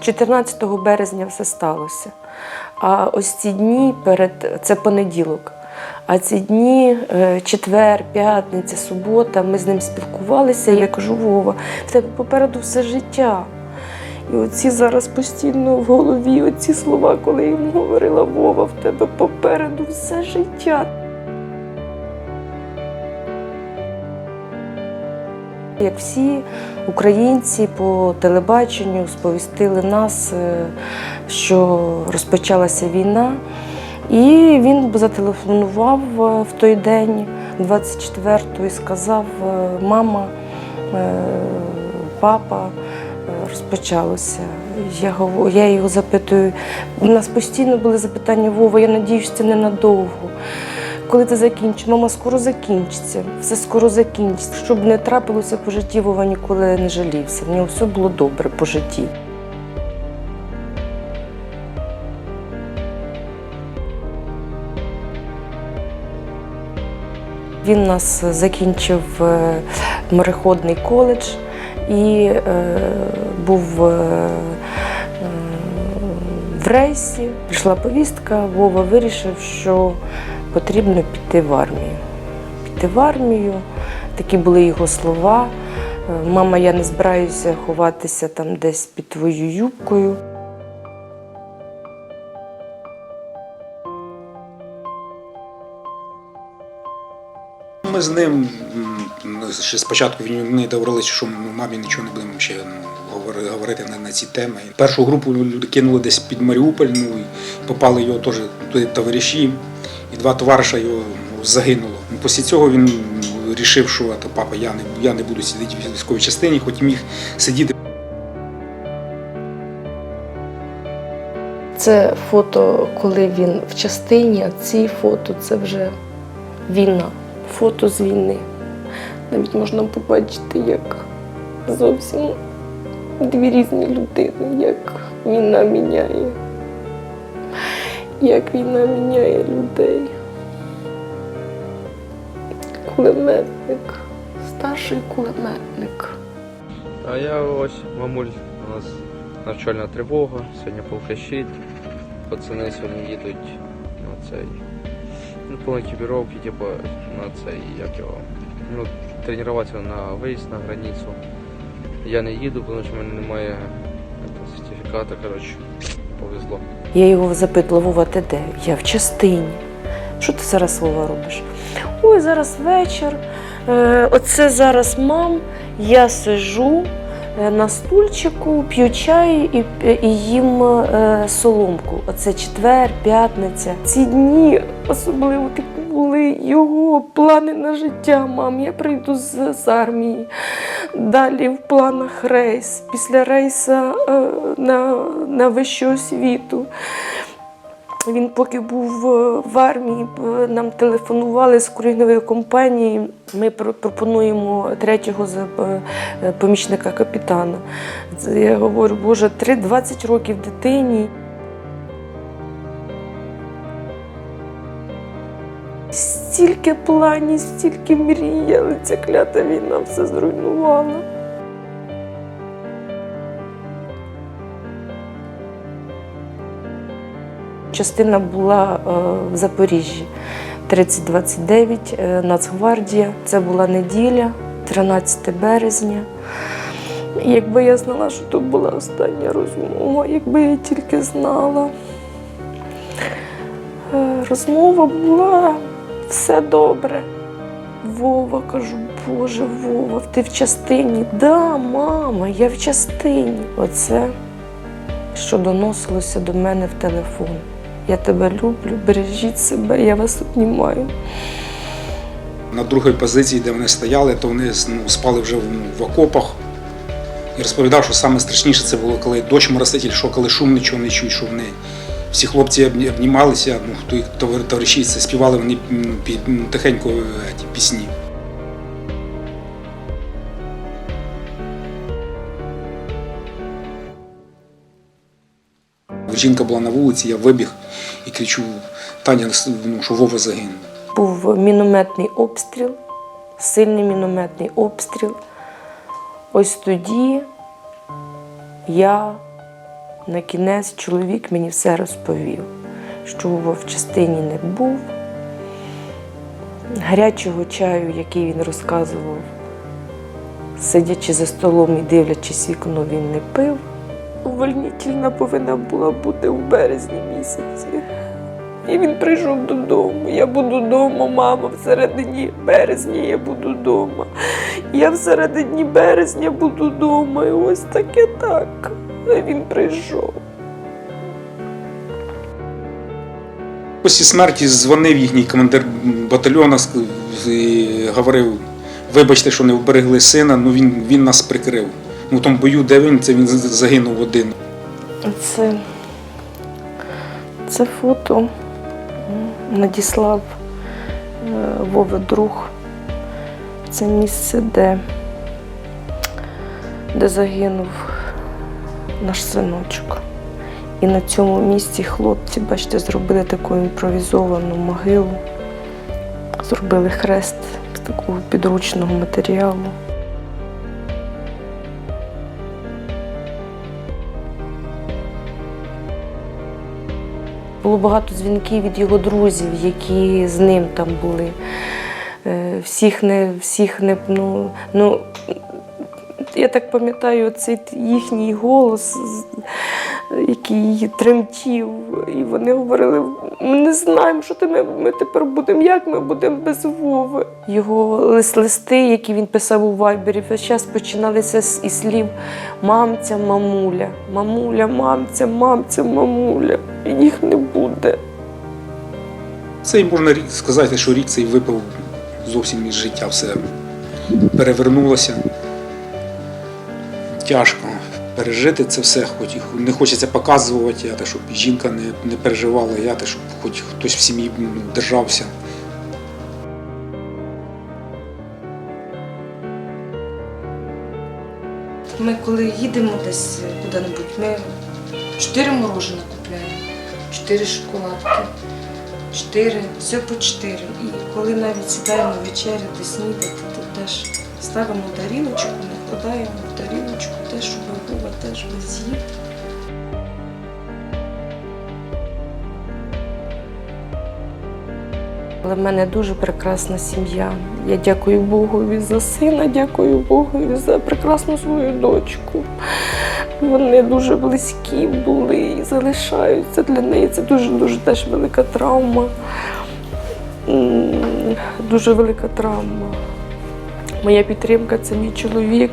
14 березня все сталося. А ось ці дні перед це понеділок. А ці дні, е, четвер, п'ятниця, субота, ми з ним спілкувалися. Я кажу, Вова, в тебе попереду все життя. І оці зараз постійно в голові, оці слова, коли я йому говорила Вова, в тебе попереду все життя. Як всі українці по телебаченню сповістили нас, е, що розпочалася війна. І він зателефонував е, в той день, 24-го, і сказав: е, мама, папа, розпочалося. Я, я його запитую. У нас постійно були запитання Вова, я надіюсь, це ненадовго. Коли ти закінчиш? Мама, скоро закінчиться, все скоро закінчиться. Щоб не трапилося по житті, Вова ніколи не жалівся. В нього все було добре по житті. Він нас закінчив е, мореходний коледж і е, був е, в рейсі. Прийшла повістка, Вова вирішив, що потрібно піти в армію. Піти в армію, такі були його слова. Е, Мама, я не збираюся ховатися там десь під твоєю юбкою. Ми з ним ще спочатку війни договорилися, що ми мамі нічого не будемо ще говорити на, на ці теми. Першу групу люди кинули десь під Маріуполь, ну і попали його теж туди товариші, і два товариша його ну, загинуло. Ну, Після цього він вирішив, що «Та, папа, я не, я не буду сидіти в військовій частині, хоч міг сидіти. Це фото, коли він в частині, а ці фото це вже війна. Фото з війни. Навіть можна побачити, як зовсім дві різні людини, як війна міняє. Як війна міняє людей. Кулеметник, старший кулеметник. А я ось, мамуль, у нас навчальна тривога, сьогодні полкащить. Пацани сьогодні їдуть на цей. Ну, по екіпіровки, типу, на цей, як його. Ну, тренуватися на виїзд на границю. Я не їду, тому що в мене немає сертифіката, коротше, повезло. Я його запитала, Вова, ти де? Я в частині. Що ти зараз Вова робиш? Ой, зараз вечір. Е, оце зараз мам. Я сижу е, на стульчику, п'ю чай і, і їм е, соломку. Оце четвер, п'ятниця. Ці дні особливо такі були його плани на життя. Мам, я прийду з, з армії. Далі в планах рейс. Після рейса е, на, на вищу освіту. Він поки був е, в армії, е, нам телефонували з курінної компанії. Ми пропонуємо третього за- помічника капітана. Я говорю, Боже, 3-20 років дитині. Стільки планів, стільки мрій, але ця клята війна все зруйнувала. Частина була е, в Запоріжжі 3029, е, Нацгвардія. Це була неділя, 13 березня. Якби я знала, що тут була остання розмова, якби я тільки знала. Е, Розмова була все добре. Вова, кажу, Боже, Вова, ти в частині? Да, мама, я в частині. Оце, що доносилося до мене в телефон. Я тебе люблю, бережіть себе, я вас обнімаю. На другій позиції, де вони стояли, то вони ну, спали вже в, в окопах. І розповідав, що саме страшніше це було, коли дощ моросить, що коли шум нічого не чують, що вони всі хлопці обнімалися, ну, товариші співали вони тихенько е, ті пісні. Жінка була на вулиці, я вибіг і кричу: Таня, ну, що Вова загинув. Був мінометний обстріл, сильний мінометний обстріл. Ось тоді я На кінець чоловік мені все розповів, що в частині не був. Гарячого чаю, який він розказував, сидячи за столом і дивлячись вікно, він не пив. Увольнительна повинна була бути в березні місяці. І він прийшов додому. Я буду вдома, мама, в середині березня я буду вдома. Я в середині березня буду вдома. І ось таке так. А він прийшов. Після смерті дзвонив їхній командир батальйону ск- і говорив: вибачте, що не вберегли сина, ну він, він нас прикрив. Ну, в тому бою, де він, це він загинув один. Це, це фото надіслав е, Вова друг. Це місце, де, де загинув наш синочок. І на цьому місці хлопці, бачите, зробили таку імпровізовану могилу, зробили хрест з такого підручного матеріалу. Було багато дзвінків від його друзів, які з ним там були. Е, Всіх не, всіх не, ну, ну, я так пам'ятаю цей їхній голос, який тремтів. І вони говорили: ми не знаємо, що ти ми, ми тепер будемо, як ми будемо без Вови. Його лист, листи, які він писав у Вайбері, весь час починалися із слів мамця, мамуля, мамуля, мамця, мамця, мамуля. І їх не буде. Це й можна сказати, що рік цей випав зовсім із життя, все перевернулося. Тяжко пережити це все, хоч не хочеться показувати, я те, щоб жінка не, не переживала, я те, щоб хоч хтось в сім'ї держався. Ми коли їдемо десь куди-небудь, ми чотири морожені купляємо, чотири шоколадки, чотири, все по чотири. І коли навіть сідаємо вечеряти, снідати, то теж ставимо тарілочку, накладаємо в тарілочку те, щоб Вова теж з'їв. Але в мене дуже прекрасна сім'я. Я дякую Богові за сина, дякую Богові за прекрасну свою дочку. Вони дуже близькі були і залишаються для неї. Це дуже дуже теж велика травма. Дуже велика травма. Моя підтримка це мій чоловік,